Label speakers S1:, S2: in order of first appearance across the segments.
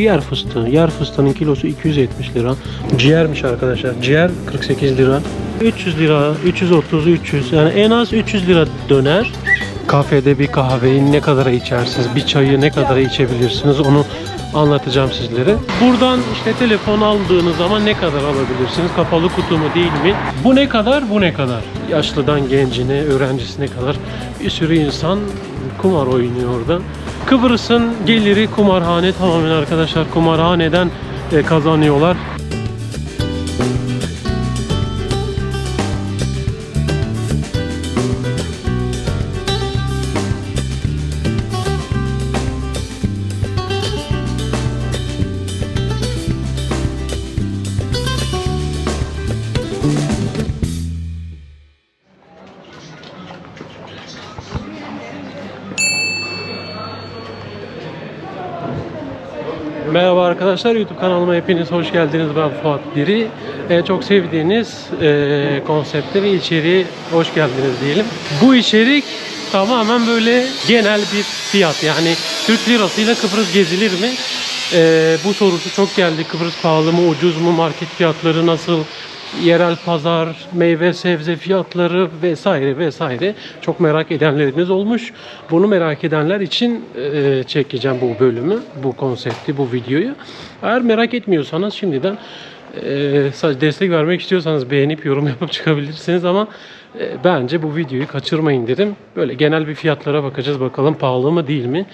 S1: Yer fıstığı. Yer fıstığının kilosu 270 lira. Ciğermiş arkadaşlar. Ciğer 48 lira. 300 lira, 330, 300. Yani en az 300 lira döner. Kafede bir kahveyi ne kadara içersiniz, bir çayı ne kadara içebilirsiniz onu anlatacağım sizlere. Buradan işte telefon aldığınız zaman ne kadar alabilirsiniz? Kapalı kutu mu değil mi? Bu ne kadar, bu ne kadar? Yaşlıdan gencine, öğrencisine kadar bir sürü insan kumar oynuyor orada. Kıbrıs'ın geliri kumarhane tamamen arkadaşlar. Kumarhaneden e, kazanıyorlar. Arkadaşlar YouTube kanalıma hepiniz hoş geldiniz. Ben Fuat Diri. Ee, çok sevdiğiniz e, konsepte ve içeriğe hoş geldiniz diyelim. Bu içerik tamamen böyle genel bir fiyat. Yani Türk lirasıyla Kıbrıs gezilir mi? Ee, bu sorusu çok geldi. Kıbrıs pahalı mı ucuz mu market fiyatları nasıl yerel pazar, meyve sebze fiyatları vesaire vesaire çok merak edenleriniz olmuş. Bunu merak edenler için e, çekeceğim bu bölümü, bu konsepti, bu videoyu. Eğer merak etmiyorsanız şimdiden e, sadece destek vermek istiyorsanız beğenip yorum yapıp çıkabilirsiniz ama e, bence bu videoyu kaçırmayın dedim. Böyle genel bir fiyatlara bakacağız bakalım pahalı mı değil mi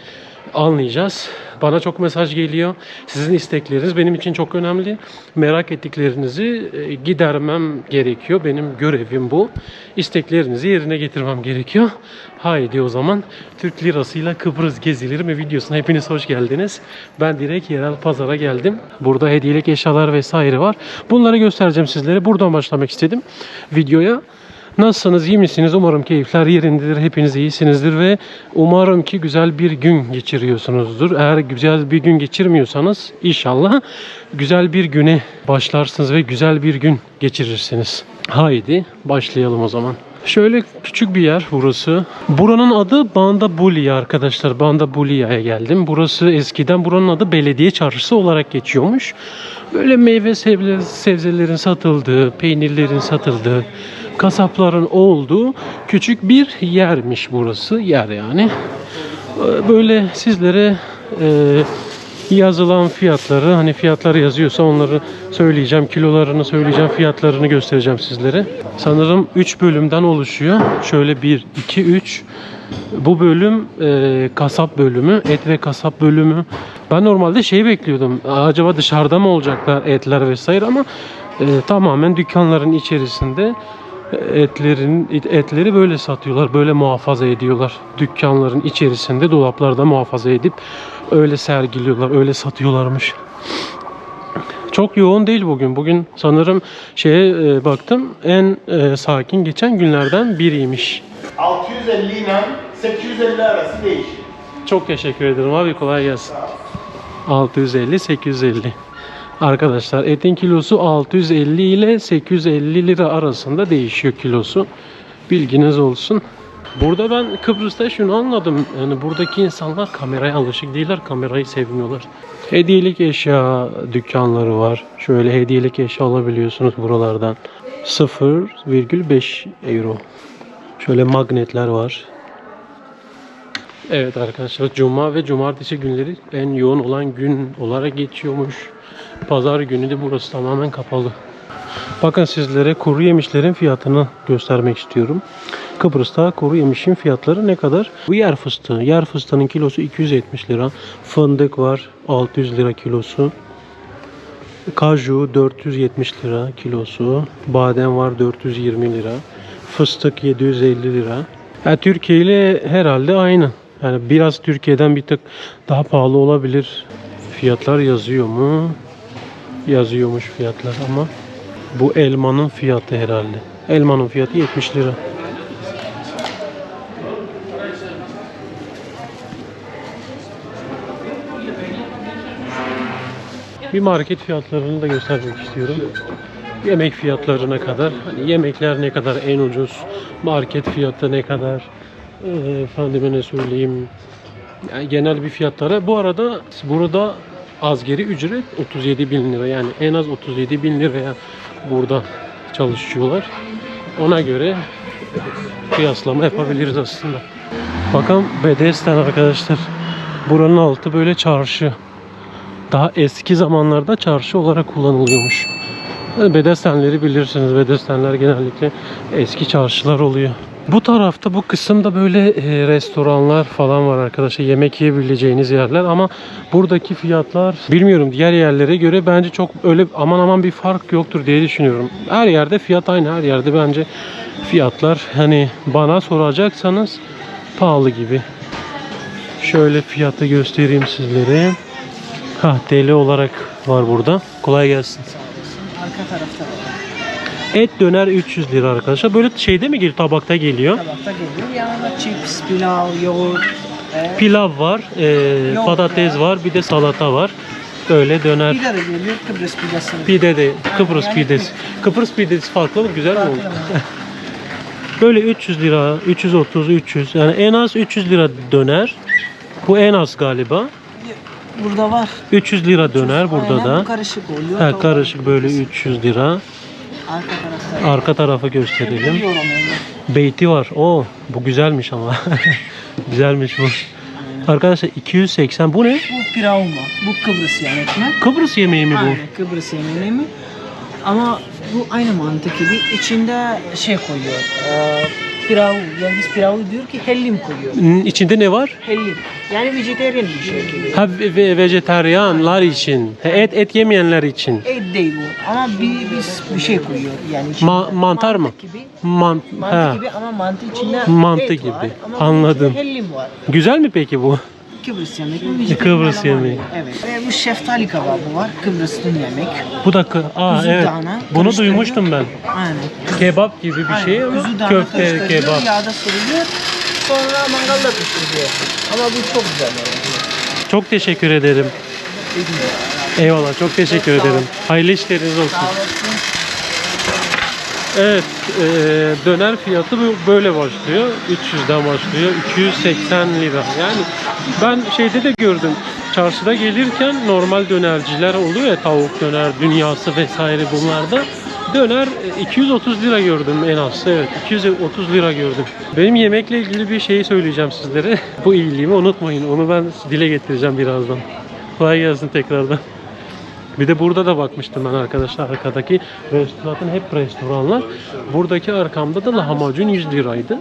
S1: anlayacağız. Bana çok mesaj geliyor. Sizin istekleriniz benim için çok önemli. Merak ettiklerinizi e, gidermem gerekiyor. Benim görevim bu. İsteklerinizi yerine getirmem gerekiyor. Haydi o zaman Türk lirasıyla Kıbrıs gezilir mi videosuna hepiniz hoş geldiniz. Ben direkt yerel pazara geldim. Burada hediyelik eşyalar vesaire var. Bunları göstereceğim sizlere. Buradan başlamak istedim videoya. Nasılsınız, iyi misiniz? Umarım keyifler yerindedir, hepiniz iyisinizdir ve umarım ki güzel bir gün geçiriyorsunuzdur. Eğer güzel bir gün geçirmiyorsanız inşallah güzel bir güne başlarsınız ve güzel bir gün geçirirsiniz. Haydi başlayalım o zaman. Şöyle küçük bir yer burası. Buranın adı Banda Bulia arkadaşlar. Banda Bulia'ya geldim. Burası eskiden buranın adı belediye çarşısı olarak geçiyormuş. Böyle meyve sebze- sebzelerin satıldığı, peynirlerin satıldığı, kasapların olduğu küçük bir yermiş burası. Yer yani. Ee, Böyle sizlere e, yazılan fiyatları hani fiyatlar yazıyorsa onları söyleyeceğim. Kilolarını söyleyeceğim. Fiyatlarını göstereceğim sizlere. Sanırım 3 bölümden oluşuyor. Şöyle 1, 2, 3. Bu bölüm e, kasap bölümü. Et ve kasap bölümü. Ben normalde şey bekliyordum. Acaba dışarıda mı olacaklar etler vesaire ama e, tamamen dükkanların içerisinde etlerin etleri böyle satıyorlar. Böyle muhafaza ediyorlar. Dükkanların içerisinde dolaplarda muhafaza edip öyle sergiliyorlar. Öyle satıyorlarmış. Çok yoğun değil bugün. Bugün sanırım şeye e, baktım en e, sakin geçen günlerden biriymiş.
S2: 650 ile 850 arası değişir.
S1: Çok teşekkür ederim abi kolay gelsin. 650 850. Arkadaşlar etin kilosu 650 ile 850 lira arasında değişiyor kilosu. Bilginiz olsun. Burada ben Kıbrıs'ta şunu anladım. Yani buradaki insanlar kameraya alışık değiller. Kamerayı sevmiyorlar. Hediyelik eşya dükkanları var. Şöyle hediyelik eşya alabiliyorsunuz buralardan. 0,5 euro. Şöyle magnetler var. Evet arkadaşlar Cuma ve Cumartesi günleri en yoğun olan gün olarak geçiyormuş. Pazar günü de burası tamamen kapalı. Bakın sizlere kuru yemişlerin fiyatını göstermek istiyorum. Kıbrıs'ta kuru yemişin fiyatları ne kadar? Bu yer fıstığı. Yer fıstığının kilosu 270 lira. Fındık var 600 lira kilosu. Kaju 470 lira kilosu. Badem var 420 lira. Fıstık 750 lira. Ya Türkiye ile herhalde aynı. Yani biraz Türkiye'den bir tık daha pahalı olabilir. Fiyatlar yazıyor mu? Yazıyormuş fiyatlar ama bu elmanın fiyatı herhalde. Elmanın fiyatı 70 lira. Bir market fiyatlarını da göstermek istiyorum. Yemek fiyatlarına kadar, hani yemekler ne kadar en ucuz, market fiyatı ne kadar, efendime ne söyleyeyim, yani genel bir fiyatlara. Bu arada burada azgari ücret 37 bin lira. Yani en az 37 bin liraya burada çalışıyorlar. Ona göre kıyaslama yapabiliriz aslında. Bakın Bedesten arkadaşlar. Buranın altı böyle çarşı. Daha eski zamanlarda çarşı olarak kullanılıyormuş. Bedestenleri bilirsiniz. Bedestenler genellikle eski çarşılar oluyor. Bu tarafta bu kısımda böyle e, restoranlar falan var arkadaşlar. Yemek yiyebileceğiniz yerler ama buradaki fiyatlar bilmiyorum diğer yerlere göre bence çok öyle aman aman bir fark yoktur diye düşünüyorum. Her yerde fiyat aynı. Her yerde bence fiyatlar hani bana soracaksanız pahalı gibi. Şöyle fiyatı göstereyim sizlere. Ha deli olarak var burada. Kolay gelsin.
S3: Arka tarafta var.
S1: Et döner 300 lira arkadaşlar. Böyle şeyde mi geliyor? Tabakta geliyor.
S3: Tabakta geliyor. Yanında chips, pilav, yoğurt. E,
S1: Pilav var, e,
S3: Yoğurt
S1: patates
S3: var.
S1: var, bir de salata var. Böyle döner.
S3: pide de geliyor. Kıbrıs pidesi.
S1: Pide de Kıbrıs
S3: yani
S1: pidesi. Kıbrıs pidesi farklı mı? Güzel mi oldu? Böyle 300 lira, 330, 300. Yani en az 300 lira döner. Bu en az galiba.
S3: Burada var.
S1: 300 lira döner burada
S3: Aynen,
S1: da.
S3: Bu karışık oluyor.
S1: Ha, karışık böyle
S3: pidesi.
S1: 300 lira.
S3: Arka tarafta.
S1: Arka tarafı gösterelim. Beyti var. O bu güzelmiş ama. güzelmiş bu. Arkadaşlar 280 bu ne?
S3: Bu pilav mı? Bu Kıbrıs yemek mi?
S1: Kıbrıs yemeği mi bu?
S3: Aynen Kıbrıs yemeği mi? Ama bu aynı mantık gibi içinde şey koyuyor. E, pilav. Yani biz pilavı diyor ki hellim koyuyor.
S1: İçinde ne var?
S3: Hellim. Yani vejetaryen bir şey gibi.
S1: Ha ve- ve- vejetaryenler için. Et et yemeyenler için.
S3: Et değil bu ama bir, biz bir şey koyuyor yani içinde.
S1: Ma- mantar mı?
S3: Gibi.
S1: Man
S3: Mantı
S1: ha.
S3: gibi ama mantı içinde
S1: Mantı
S3: et
S1: gibi.
S3: var ama
S1: Anladım.
S3: hellim var.
S1: Güzel mi peki bu?
S3: Kıbrıs yemeği. bu
S1: Kıbrıs yemeği.
S3: Evet. Ve bu şeftali kebabı var. Kıbrıs'ın yemek.
S1: Bu da kı- Aa
S3: Kuzu
S1: evet.
S3: dana
S1: Bunu duymuştum ben.
S3: Aynen.
S1: Kebap gibi bir şey ama
S3: Kuzu dana
S1: köfte
S3: karıştırılıyor,
S1: kebap.
S3: Yağda sürülüyor. Sonra mangalda pişiriliyor. Ama bu çok güzel yani.
S1: Çok teşekkür ederim. Eyvallah çok teşekkür ederim. Hayırlı işleriniz olsun. Evet, e, döner fiyatı bu- böyle başlıyor. 300'den başlıyor. 280 lira. Yani ben şeyde de gördüm. Çarşıda gelirken normal dönerciler oluyor ya tavuk döner dünyası vesaire bunlarda. Döner e, 230 lira gördüm en az. Evet 230 lira gördüm. Benim yemekle ilgili bir şey söyleyeceğim sizlere. Bu iyiliğimi unutmayın. Onu ben dile getireceğim birazdan. Kolay gelsin tekrardan. Bir de burada da bakmıştım ben arkadaşlar arkadaki restoranın hep restoranlar. Buradaki arkamda da lahmacun 100 liraydı.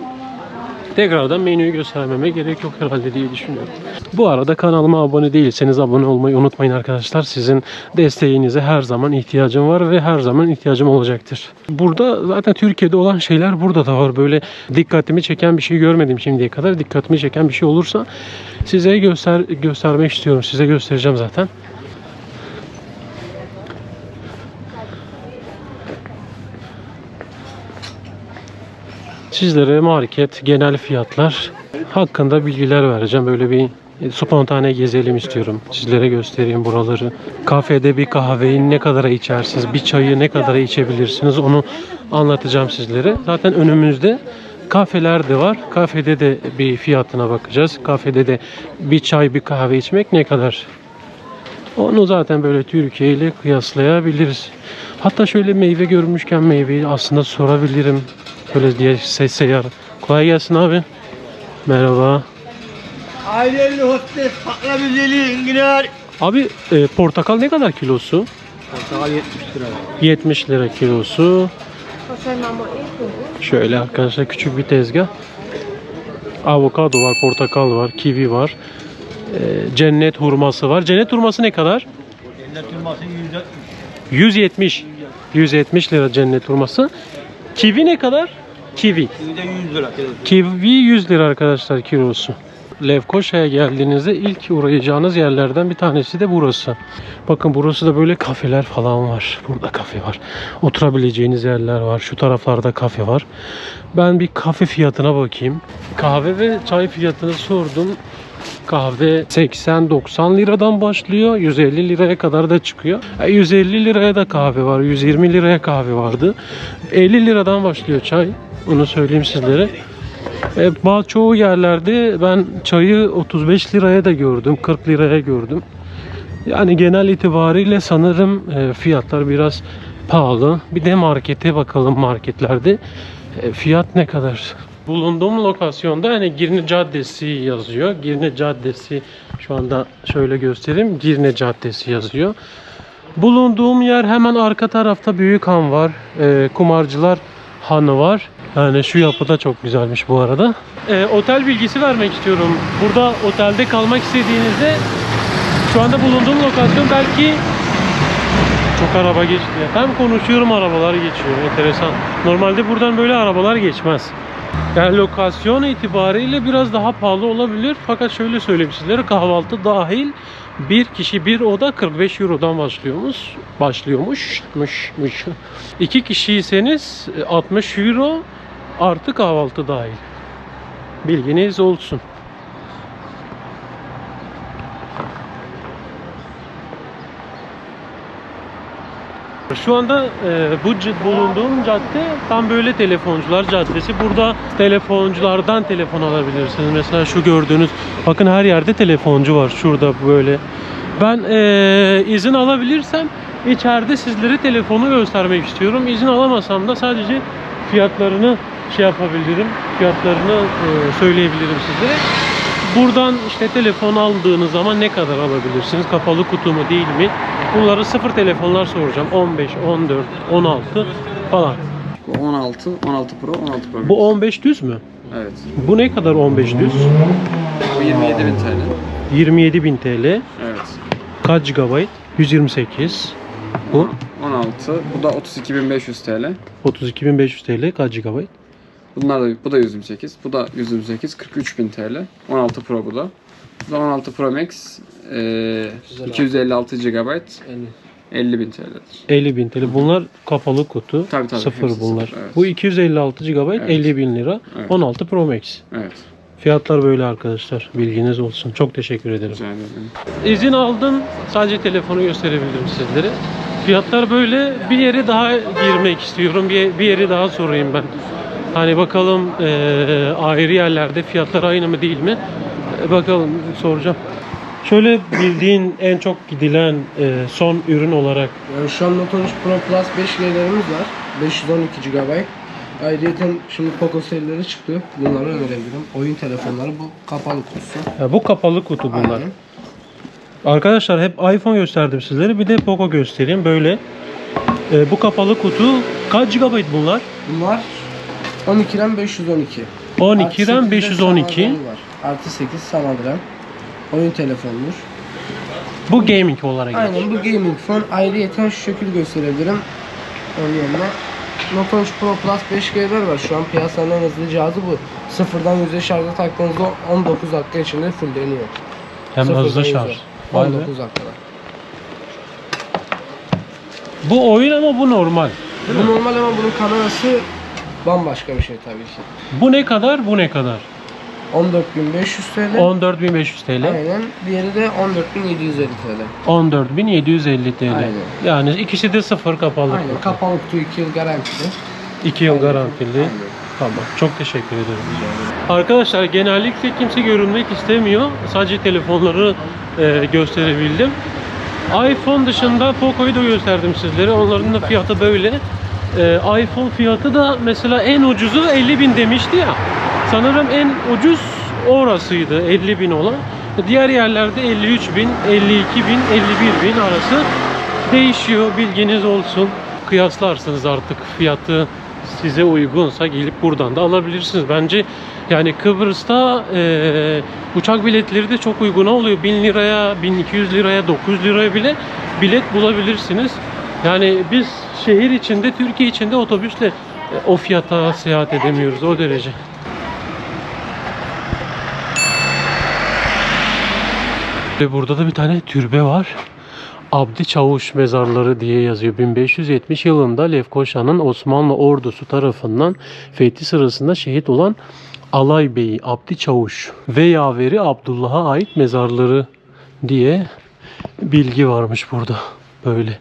S1: Tekrardan menüyü göstermeme gerek yok herhalde diye düşünüyorum. Bu arada kanalıma abone değilseniz abone olmayı unutmayın arkadaşlar. Sizin desteğinize her zaman ihtiyacım var ve her zaman ihtiyacım olacaktır. Burada zaten Türkiye'de olan şeyler burada da var. Böyle dikkatimi çeken bir şey görmedim şimdiye kadar. Dikkatimi çeken bir şey olursa size göster göstermek istiyorum. Size göstereceğim zaten. Sizlere market, genel fiyatlar hakkında bilgiler vereceğim. Böyle bir spontane gezelim istiyorum. Sizlere göstereyim buraları. Kafede bir kahveyi ne kadara içersiniz, bir çayı ne kadara içebilirsiniz onu anlatacağım sizlere. Zaten önümüzde kafeler de var. Kafede de bir fiyatına bakacağız. Kafede de bir çay, bir kahve içmek ne kadar onu zaten böyle Türkiye ile kıyaslayabiliriz. Hatta şöyle meyve görmüşken meyveyi aslında sorabilirim. Böyle diye ses seyyar. Kolay gelsin abi. Merhaba.
S2: Aileyle hostes, pakla güzeli, İngilizler.
S1: Abi e, portakal ne kadar kilosu?
S2: Portakal 70 lira.
S1: 70 lira kilosu. Şöyle arkadaşlar küçük bir tezgah. Avokado var, portakal var, kivi var. E, cennet hurması var. Cennet hurması ne kadar?
S2: Cennet firması
S1: 170. 170 lira cennet hurması. Kivi ne kadar? Kivi.
S2: 100 lira.
S1: Kivi 100 lira arkadaşlar kilosu. Lefkoşa'ya geldiğinizde ilk uğrayacağınız yerlerden bir tanesi de burası. Bakın burası da böyle kafeler falan var. Burada kafe var. Oturabileceğiniz yerler var. Şu taraflarda kafe var. Ben bir kafe fiyatına bakayım. Kahve ve çay fiyatını sordum. Kahve 80-90 liradan başlıyor. 150 liraya kadar da çıkıyor. E, 150 liraya da kahve var. 120 liraya kahve vardı. 50 liradan başlıyor çay. Onu söyleyeyim sizlere. E, bazı çoğu yerlerde ben çayı 35 liraya da gördüm, 40 liraya gördüm. Yani genel itibariyle sanırım e, fiyatlar biraz pahalı. Bir de markete bakalım marketlerde. E, fiyat ne kadar? Bulunduğum lokasyonda hani Girne Caddesi yazıyor. Girne Caddesi şu anda şöyle göstereyim. Girne Caddesi yazıyor. Bulunduğum yer hemen arka tarafta Büyük Han var. E, kumarcılar Hanı var. Yani şu yapı da çok güzelmiş bu arada. E, otel bilgisi vermek istiyorum. Burada otelde kalmak istediğinizde şu anda bulunduğum lokasyon belki çok araba geçti. Hem konuşuyorum arabalar geçiyor. Enteresan. Normalde buradan böyle arabalar geçmez. Yani lokasyon itibariyle biraz daha pahalı olabilir. Fakat şöyle söyleyeyim sizlere kahvaltı dahil bir kişi bir oda 45 Euro'dan başlıyormuş. Başlıyormuş. Mış, mış. İki kişiyseniz e, 60 Euro artı kahvaltı dahil. Bilginiz olsun. Şu anda e, bu c- bulunduğum cadde tam böyle telefoncular caddesi. Burada telefonculardan telefon alabilirsiniz. Mesela şu gördüğünüz bakın her yerde telefoncu var. Şurada böyle. Ben e, izin alabilirsem içeride sizlere telefonu göstermek istiyorum. İzin alamasam da sadece fiyatlarını şey yapabilirim. Fiyatlarını e, söyleyebilirim sizlere. Buradan işte telefon aldığınız zaman ne kadar alabilirsiniz? Kapalı kutu mu değil mi? Bunları sıfır telefonlar soracağım. 15, 14, 16 falan.
S4: Bu 16, 16 Pro, 16 Pro.
S1: Bu 15 düz mü?
S4: Evet.
S1: Bu ne kadar 15 düz?
S4: Bu 27.000 TL.
S1: 27.000 TL.
S4: Evet.
S1: Kaç GB? 128. Bu
S4: 16. Bu da 32.500 TL.
S1: 32.500 TL. Kaç GB?
S4: Bunlar da bu da 128. Bu da 128. 43.000 TL. 16 Pro bu da. Bu da 16 Pro Max. E, 256 GB. 50.000 TL'dir.
S1: 50.000 TL. Bunlar kapalı kutu.
S4: Tabii, tabii.
S1: Sıfır bunlar.
S4: sıfır, evet.
S1: Bu 256 GB
S4: Evet.
S1: 50.000 lira.
S4: Evet.
S1: 16 Pro Max.
S4: Evet.
S1: Fiyatlar böyle arkadaşlar. Bilginiz olsun. Çok teşekkür ederim.
S4: Rica ederim.
S1: İzin aldım. Sadece telefonu gösterebilirim sizlere. Fiyatlar böyle. Bir yere daha girmek istiyorum. Bir, bir yeri daha sorayım ben. Hani bakalım eee, ayrı yerlerde fiyatlar aynı mı değil mi? E, bakalım soracağım. Şöyle bildiğin en çok gidilen eee, son ürün olarak
S5: Yani şu an Note 13 Pro Plus 5G'lerimiz var. 512 GB. Ayrıca şimdi Poco serileri çıktı. Bunları önerebilirim. Oyun telefonları bu kapalı kutusu.
S1: ya bu kapalı kutu bunlar.
S5: Aynen.
S1: Arkadaşlar hep iPhone gösterdim sizlere. Bir de Poco göstereyim. Böyle Eee, bu kapalı kutu kaç GB bunlar?
S5: Bunlar 12'den 512.
S1: 12'den
S5: Artı 8'de
S1: 512.
S5: sanal RAM var. Artı 8 sanal RAM. Oyun telefonudur.
S1: Bu gaming olarak geçiyor.
S5: Aynen bu gaming phone. Ayrıyeten şu şekil gösterebilirim. Onun yerine. Note 13 Pro Plus 5G'ler var. Şu an piyasanın en hızlı cihazı bu. Sıfırdan yüze şarja taktığınızda 19 dakika içinde fullleniyor.
S1: Hem
S5: Sıfırdan
S1: hızlı şarj. Vay be.
S5: 19 dakikada.
S1: Bu oyun ama bu normal.
S5: Bu normal ama bunun kamerası bambaşka bir şey tabii ki.
S1: Bu ne kadar? Bu ne kadar?
S5: 14.500 TL.
S1: 14.500 TL.
S5: Aynen. Diğeri de 14.750 TL.
S1: 14.750 TL.
S5: Aynen.
S1: Yani ikisi de sıfır kapalı.
S5: Aynen. Kapalı kutu 2 yıl garantili.
S1: 2 yıl garantili. Tamam. Çok teşekkür ederim. Arkadaşlar genellikle kimse görünmek istemiyor. Sadece telefonları e, gösterebildim. iPhone dışında Poco'yu da gösterdim sizlere. Onların da fiyatı böyle. E, iPhone fiyatı da mesela en ucuzu 50.000 demişti ya. Sanırım en ucuz orasıydı 50.000 olan. Diğer yerlerde 53.000, 52.000, 51.000 arası değişiyor. Bilginiz olsun. Kıyaslarsınız artık fiyatı size uygunsa gelip buradan da alabilirsiniz. Bence yani Kıbrıs'ta eee, uçak biletleri de çok uyguna oluyor. 1000 liraya, 1200 liraya, 900 liraya bile bilet bulabilirsiniz. Yani biz şehir içinde, Türkiye içinde otobüsle e, o fiyata seyahat edemiyoruz o derece. Ve burada da bir tane türbe var. Abdi Çavuş mezarları diye yazıyor. 1570 yılında Lefkoşa'nın Osmanlı ordusu tarafından fethi sırasında şehit olan Alay Beyi Abdi Çavuş ve yaveri Abdullah'a ait mezarları diye bilgi varmış burada. Böyle.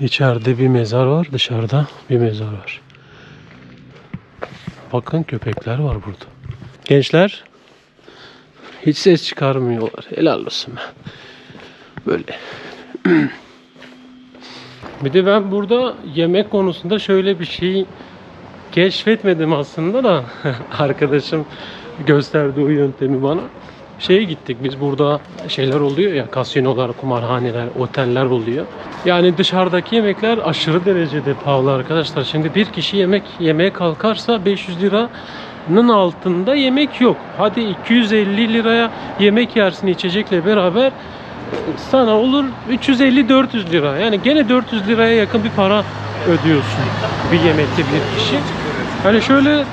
S1: İçeride bir mezar var, dışarıda bir mezar var. Bakın köpekler var burada. Gençler hiç ses çıkarmıyorlar. Helal olsun be. Böyle. bir de ben burada yemek konusunda şöyle bir şey keşfetmedim aslında da arkadaşım gösterdi o yöntemi bana. Şeye gittik biz burada şeyler oluyor ya kasinolar, kumarhaneler, oteller oluyor. Yani dışarıdaki yemekler aşırı derecede pahalı arkadaşlar. Şimdi bir kişi yemek yemeye kalkarsa 500 liranın altında yemek yok. Hadi 250 liraya yemek yersin içecekle beraber sana olur 350-400 lira. Yani gene 400 liraya yakın bir para ödüyorsun bir yemekte bir kişi. Hani şöyle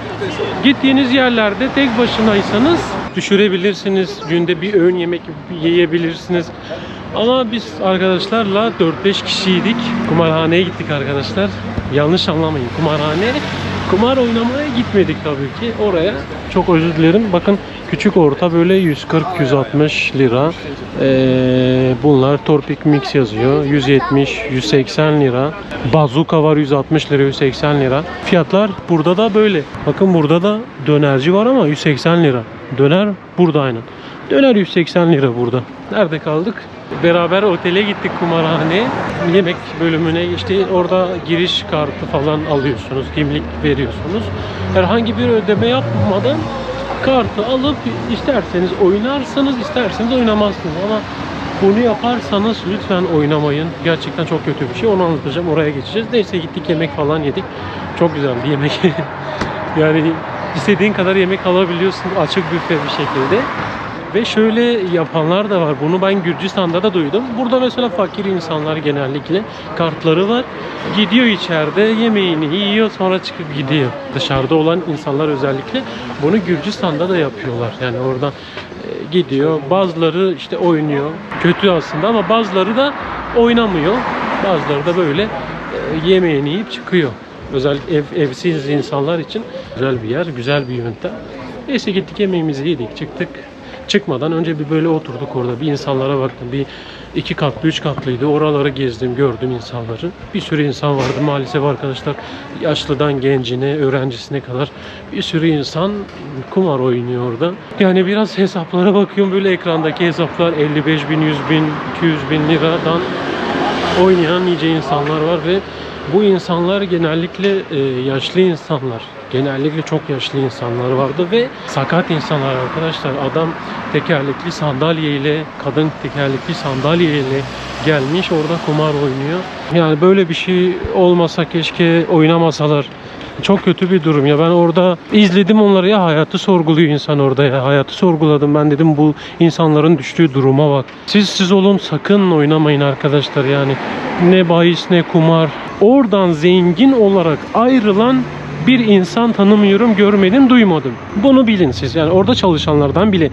S1: gittiğiniz yerlerde tek başınaysanız düşürebilirsiniz. Günde bir öğün yemek yiyebilirsiniz. Ama biz arkadaşlarla 4-5 kişiydik. Kumarhaneye gittik arkadaşlar. Yanlış anlamayın. Kumarhane kumar oynamaya gitmedik tabii ki. Oraya çok özür dilerim. Bakın küçük orta böyle 140-160 lira. Ee, bunlar Torpik Mix yazıyor. 170-180 lira. Bazuka var 160 lira 180 lira. Fiyatlar burada da böyle. Bakın burada da dönerci var ama 180 lira. Döner burada aynen. Döner 180 lira burada. Nerede kaldık? Beraber otele gittik kumarhaneye. Yemek bölümüne işte orada giriş kartı falan alıyorsunuz. Kimlik veriyorsunuz. Herhangi bir ödeme yapmadan kartı alıp isterseniz oynarsınız, isterseniz oynamazsınız ama bunu yaparsanız lütfen oynamayın. Gerçekten çok kötü bir şey. Onu anlatacağım. Oraya geçeceğiz. Neyse gittik yemek falan yedik. Çok güzeldi yemek. yani istediğin kadar yemek alabiliyorsun açık büfe bir şekilde. Ve şöyle yapanlar da var. Bunu ben Gürcistan'da da duydum. Burada mesela fakir insanlar genellikle kartları var. Gidiyor içeride yemeğini yiyor sonra çıkıp gidiyor. Dışarıda olan insanlar özellikle bunu Gürcistan'da da yapıyorlar. Yani oradan e, gidiyor. Bazıları işte oynuyor. Kötü aslında ama bazıları da oynamıyor. Bazıları da böyle e, yemeğini yiyip çıkıyor. Özellikle ev, evsiz insanlar için güzel bir yer, güzel bir yöntem. Neyse gittik yemeğimizi yedik, çıktık. Çıkmadan önce bir böyle oturduk orada. Bir insanlara baktım. Bir iki katlı, üç katlıydı. Oraları gezdim, gördüm insanları. Bir sürü insan vardı maalesef arkadaşlar. Yaşlıdan gencine, öğrencisine kadar bir sürü insan kumar oynuyor orada. Yani biraz hesaplara bakıyorum böyle ekrandaki hesaplar 55 bin, 100 bin, 200 bin liradan oynayan nice insanlar var ve bu insanlar genellikle e, yaşlı insanlar. Genellikle çok yaşlı insanlar vardı ve sakat insanlar arkadaşlar. Adam tekerlekli sandalyeyle, kadın tekerlekli sandalyeyle gelmiş orada kumar oynuyor. Yani böyle bir şey olmasa keşke oynamasalar. Çok kötü bir durum ya. Ben orada izledim onları ya hayatı sorguluyor insan orada ya. Hayatı sorguladım. Ben dedim bu insanların düştüğü duruma bak. Siz siz olun sakın oynamayın arkadaşlar yani. Ne bahis ne kumar. Oradan zengin olarak ayrılan bir insan tanımıyorum, görmedim, duymadım. Bunu bilin siz. Yani orada çalışanlardan bile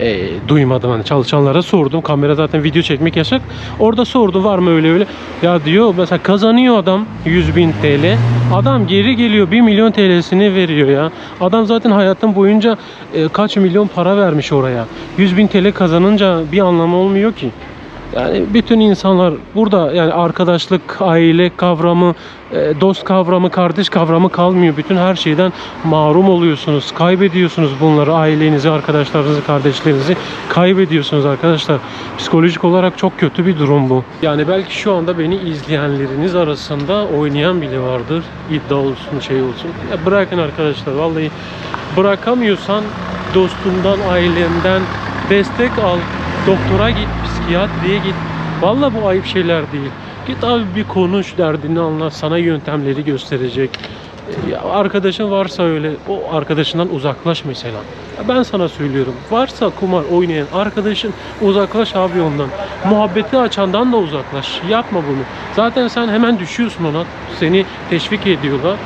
S1: e, duymadım. Hani çalışanlara sordum. Kamera zaten video çekmek yasak. Orada sordu var mı öyle öyle. Ya diyor mesela kazanıyor adam 100 bin TL. Adam geri geliyor 1 milyon TL'sini veriyor ya. Adam zaten hayatın boyunca e, kaç milyon para vermiş oraya. 100 bin TL kazanınca bir anlamı olmuyor ki. Yani bütün insanlar burada yani arkadaşlık, aile kavramı, e, dost kavramı, kardeş kavramı kalmıyor. Bütün her şeyden mahrum oluyorsunuz. Kaybediyorsunuz bunları. Ailenizi, arkadaşlarınızı, kardeşlerinizi kaybediyorsunuz arkadaşlar. Psikolojik olarak çok kötü bir durum bu. Yani belki şu anda beni izleyenleriniz arasında oynayan bile vardır. İddia olsun, şey olsun. Ya bırakın arkadaşlar. Vallahi bırakamıyorsan dostundan, ailenden destek al. Doktora git, psikiyatriye git. Vallahi bu ayıp şeyler değil. Git abi bir konuş, derdini anlat, sana yöntemleri gösterecek. E, Ya arkadaşın varsa öyle, o arkadaşından uzaklaş mesela. Ben sana söylüyorum. Varsa kumar oynayan arkadaşın uzaklaş abi ondan. Muhabbeti açandan da uzaklaş. Yapma bunu. Zaten sen hemen düşüyorsun ona. Seni teşvik ediyorlar.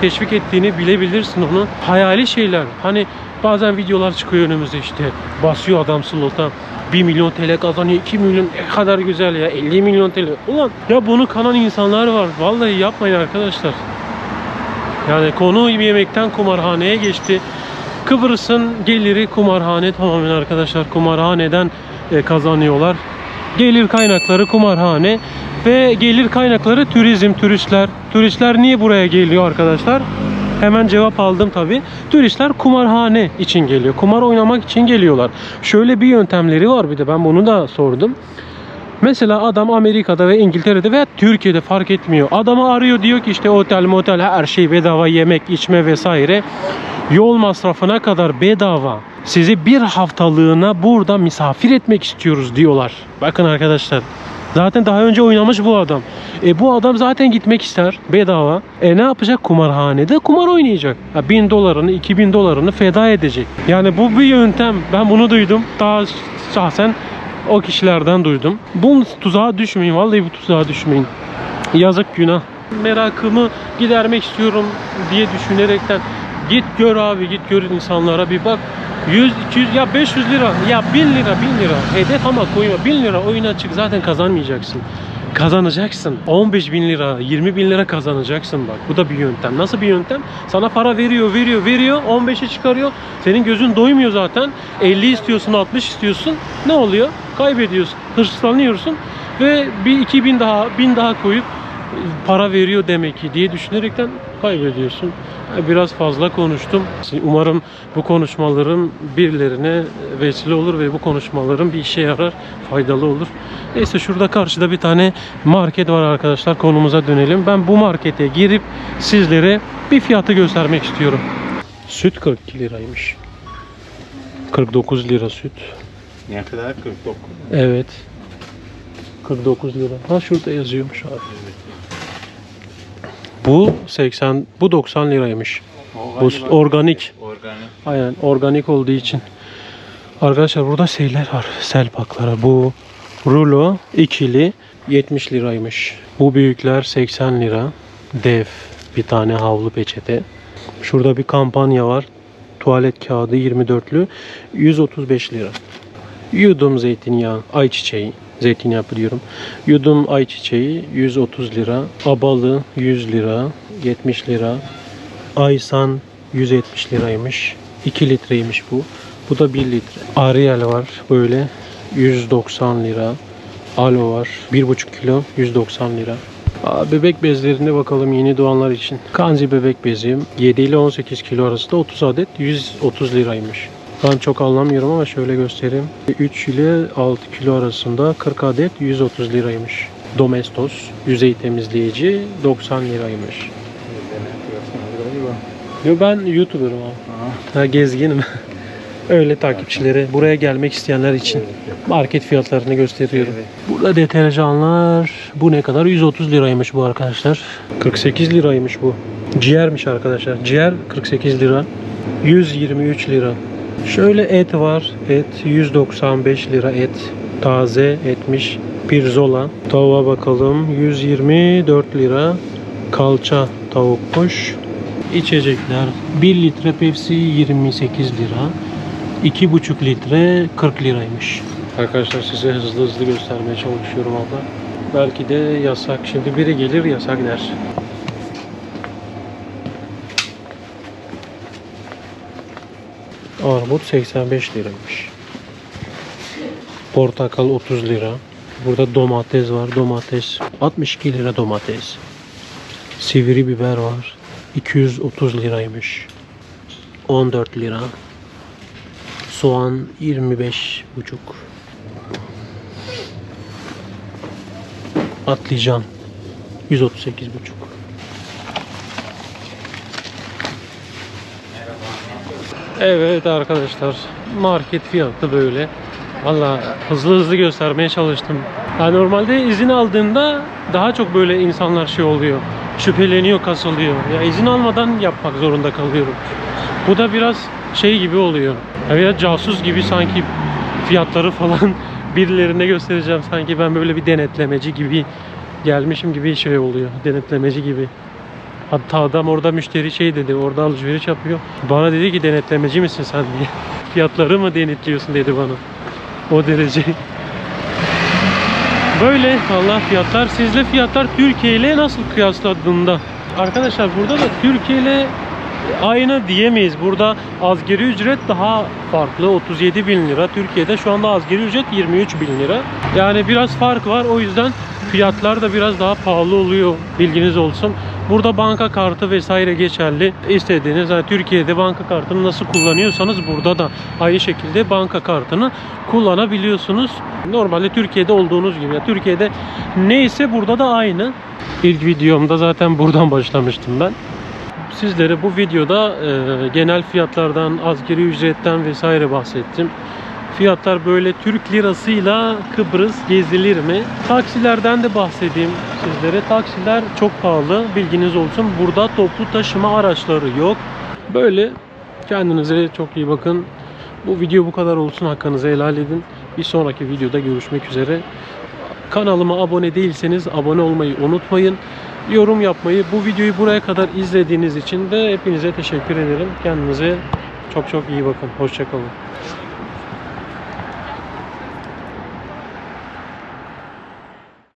S1: Teşvik ettiğini bilebilirsin onu. Hayali şeyler. Hani bazen videolar çıkıyor önümüze işte. Basıyor adam slota. 1 milyon TL kazanıyor. 2 milyon ne kadar güzel ya. 50 milyon TL. Ulan ya bunu kanan insanlar var. Vallahi yapmayın arkadaşlar. Yani konu yemekten kumarhaneye geçti. Kıbrıs'ın geliri kumarhane tamamen arkadaşlar. Kumarhaneden e, kazanıyorlar. Gelir kaynakları kumarhane ve gelir kaynakları turizm, turistler. Turistler niye buraya geliyor arkadaşlar? Hemen cevap aldım tabi. Turistler kumarhane için geliyor. Kumar oynamak için geliyorlar. Şöyle bir yöntemleri var bir de ben bunu da sordum. Mesela adam Amerika'da ve İngiltere'de veya Türkiye'de fark etmiyor. Adamı arıyor diyor ki işte otel motel her şey bedava yemek içme vesaire. Yol masrafına kadar bedava. Sizi bir haftalığına burada misafir etmek istiyoruz diyorlar. Bakın arkadaşlar. Zaten daha önce oynamış bu adam. E bu adam zaten gitmek ister bedava. E ne yapacak? Kumarhanede kumar oynayacak. Ya bin dolarını, iki bin dolarını feda edecek. Yani bu bir yöntem. Ben bunu duydum. Daha şahsen o kişilerden duydum. Bu tuzağa düşmeyin. Vallahi bu tuzağa düşmeyin. Yazık günah. Merakımı gidermek istiyorum diye düşünerekten git gör abi git gör insanlara bir bak. 100 200 ya 500 lira ya 1000 lira 1000 lira. Hedef ama koyma. 1000 lira oyuna çık zaten kazanmayacaksın. Kazanacaksın. 15 bin lira 20 bin lira kazanacaksın bak. Bu da bir yöntem. Nasıl bir yöntem? Sana para veriyor veriyor veriyor. 15'e çıkarıyor. Senin gözün doymuyor zaten. 50 istiyorsun 60 istiyorsun. Ne oluyor? Kaybediyorsun. Hırslanıyorsun. Ve bir 2000 daha 1000 daha koyup para veriyor demek ki diye düşünerekten kaybediyorsun. Biraz fazla konuştum. Umarım bu konuşmalarım birilerine vesile olur ve bu konuşmalarım bir işe yarar, faydalı olur. Neyse şurada karşıda bir tane market var arkadaşlar. Konumuza dönelim. Ben bu markete girip sizlere bir fiyatı göstermek istiyorum. Süt 42 liraymış. 49 lira süt.
S2: Ne kadar? 49.
S1: Evet. 49 lira. Ha şurada yazıyormuş abi. Bu 80, bu 90 liraymış. Bu organik.
S2: Organik.
S1: Aynen organik olduğu için. Arkadaşlar burada şeyler var. Selpakları. Bu rulo ikili 70 liraymış. Bu büyükler 80 lira. Dev bir tane havlu peçete. Şurada bir kampanya var. Tuvalet kağıdı 24'lü 135 lira. Yudum zeytinyağı, ayçiçeği, zeytinyağı biliyorum. Yudum ayçiçeği 130 lira. Abalı 100 lira, 70 lira. Aysan 170 liraymış. 2 litreymiş bu. Bu da 1 litre. Ariel var böyle 190 lira. Alo var 1,5 kilo 190 lira. Aa, bebek bezlerine bakalım yeni doğanlar için. Kanzi bebek bezi 7 ile 18 kilo arasında 30 adet 130 liraymış. Ben çok anlamıyorum ama şöyle göstereyim. 3 ile 6 kilo arasında 40 adet 130 liraymış. Domestos yüzey temizleyici 90 liraymış. Yo ben YouTuber'ım abi. Ha, gezginim. Öyle takipçilere, buraya gelmek isteyenler için market fiyatlarını gösteriyorum. Burada deterjanlar bu ne kadar? 130 liraymış bu arkadaşlar. 48 liraymış bu. Ciğermiş arkadaşlar. Ciğer 48 lira. 123 lira. Şöyle et var. Et 195 lira et. Taze etmiş. Pirzola. Tavuğa bakalım. 124 lira. Kalça tavukmuş. İçecekler 1 litre Pepsi 28 lira. 2,5 litre 40 liraymış. Arkadaşlar size hızlı hızlı göstermeye çalışıyorum abla. Belki de yasak. Şimdi biri gelir yasak der. Armut 85 liraymış. Portakal 30 lira. Burada domates var. Domates 62 lira domates. Sivri biber var. 230 liraymış. 14 lira. Soğan 25 buçuk. Patlıcan 138 buçuk. Evet arkadaşlar market fiyatı böyle. Valla hızlı hızlı göstermeye çalıştım. Ya normalde izin aldığında daha çok böyle insanlar şey oluyor. Şüpheleniyor, kasılıyor. Ya izin almadan yapmak zorunda kalıyorum. Bu da biraz şey gibi oluyor. Ya biraz casus gibi sanki fiyatları falan birilerine göstereceğim. Sanki ben böyle bir denetlemeci gibi gelmişim gibi şey oluyor. Denetlemeci gibi. Hatta adam orada müşteri şey dedi, orada alışveriş yapıyor. Bana dedi ki denetlemeci misin sen diye. Fiyatları mı denetliyorsun dedi bana. O derece. Böyle valla fiyatlar sizle fiyatlar Türkiye ile nasıl kıyasladığında. Arkadaşlar burada da Türkiye ile aynı diyemeyiz. Burada asgari ücret daha farklı 37 bin lira. Türkiye'de şu anda asgari ücret 23 bin lira. Yani biraz fark var o yüzden fiyatlar da biraz daha pahalı oluyor bilginiz olsun. Burada banka kartı vesaire geçerli. İstediğiniz yani Türkiye'de banka kartını nasıl kullanıyorsanız burada da aynı şekilde banka kartını kullanabiliyorsunuz. Normalde Türkiye'de olduğunuz gibi. Yani Türkiye'de neyse burada da aynı. İlk videomda zaten buradan başlamıştım ben. Sizlere bu videoda e, genel fiyatlardan, asgari ücretten vesaire bahsettim. Fiyatlar böyle Türk lirasıyla Kıbrıs gezilir mi? Taksilerden de bahsedeyim sizlere. Taksiler çok pahalı. Bilginiz olsun. Burada toplu taşıma araçları yok. Böyle kendinize çok iyi bakın. Bu video bu kadar olsun. Hakkınızı helal edin. Bir sonraki videoda görüşmek üzere. Kanalıma abone değilseniz abone olmayı unutmayın. Yorum yapmayı, bu videoyu buraya kadar izlediğiniz için de hepinize teşekkür ederim. Kendinize çok çok iyi bakın. Hoşçakalın.